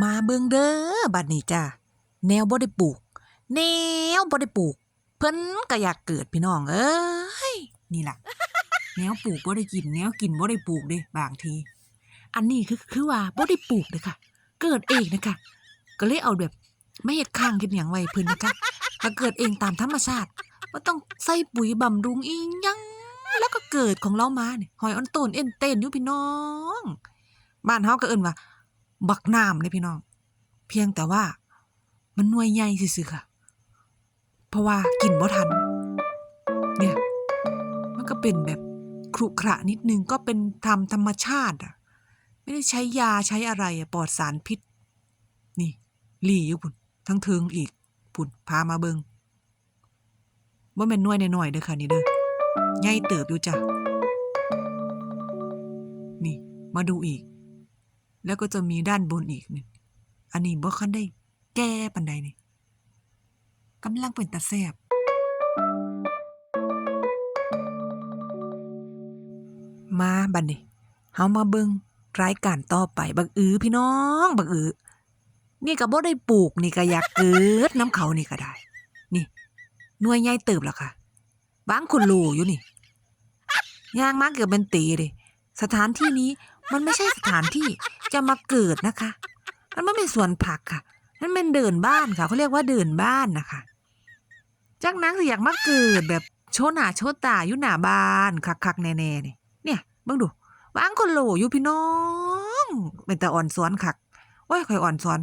มาเบิ่งเด้อบัดนี้จ้าแนวบ่ได้ปลูก แนวบ่ได้ปลูก เพิ่นก็อยากเกิดพี่น้องเอ้ยนี่ล่ะ แนวปลูกบ่ได้กิน แนวกินบ่ได้ปลูกเด้บางที อันนี้คือคือว่าบ่ได้ปลูกเด้อค่ะ เกิดเองนะคะก็เลยเอาแบบไม่เฮ็ดข้างเฮ็ดหยังไว้เพิ่นนะคะก็เกิดเองตามธรรมชาติบ่ต้องใส่ปุ๋ยบำรุงอีหยังแล้วก็เกิดของเรามาเนี่ยหอยอ่อนโตนเอ็นเต้นอยู่พี่น้อง บ้านเฮาก็เอิ้นว่า บักน้ำเลยพี่น้อง เพียงแต่ว่ามันหน่วยใหญ่ซื่อๆค่ะ เพราะว่ากินบ่ทัน เนี่ย มันก็เป็นแบบครุขระนิดนึงก็เป็นธรรมธรรมชาติอะ ไม่ได้ใช้ยาใช้อะไรอะปลอดสารพิษ นี่หลีอยู่พุ่น ทั้งเทิงอีกพุ่นพามาเบิงว่าแม่นน่วยหน้อยๆเด้อค่ะนี่เด้อใหญ่เติบอยู่จ้ะ นี่มาดูอีก แล้วก็จะมีด้านบนอีกนี่อันนี้บ่คันได้แก้ปันใดนี่กำลังเป็นตาแซบมาบัดนี้เฮามาเบิ่งรายการต่อไป บักอือพี่น้อง บักอือนี่ก็บ่ได้ปลูกนี่ก็อยากเกิดน้ำเขานี่ก็ได้ นี่หน่วยใหญ่เติบแล้วค่ะ บางคุณรู้อยู่นี่ย่างมาเกือบเป็นตีเลยสถานที่นี้ มันไม่ใช่สถานที่จะมาเกิดนะคะ มันไม่เป็นสวนผักค่ะ นั่นเป็นเดินบ้านค่ะเขาเรียกว่าเดินบ้านนะคะ จากนั้นสิอยากมาเกิดแบบโชว์หน้าโชว์ตาอยู่หน้าบ้านคักๆแน่ๆเนี่ยเนี่ยเบิ่งดูวางคนโหลอยู่พี่น้อง เป็นแต่อ่อนสอนคักโอ้ยค่อยอ่อนสอน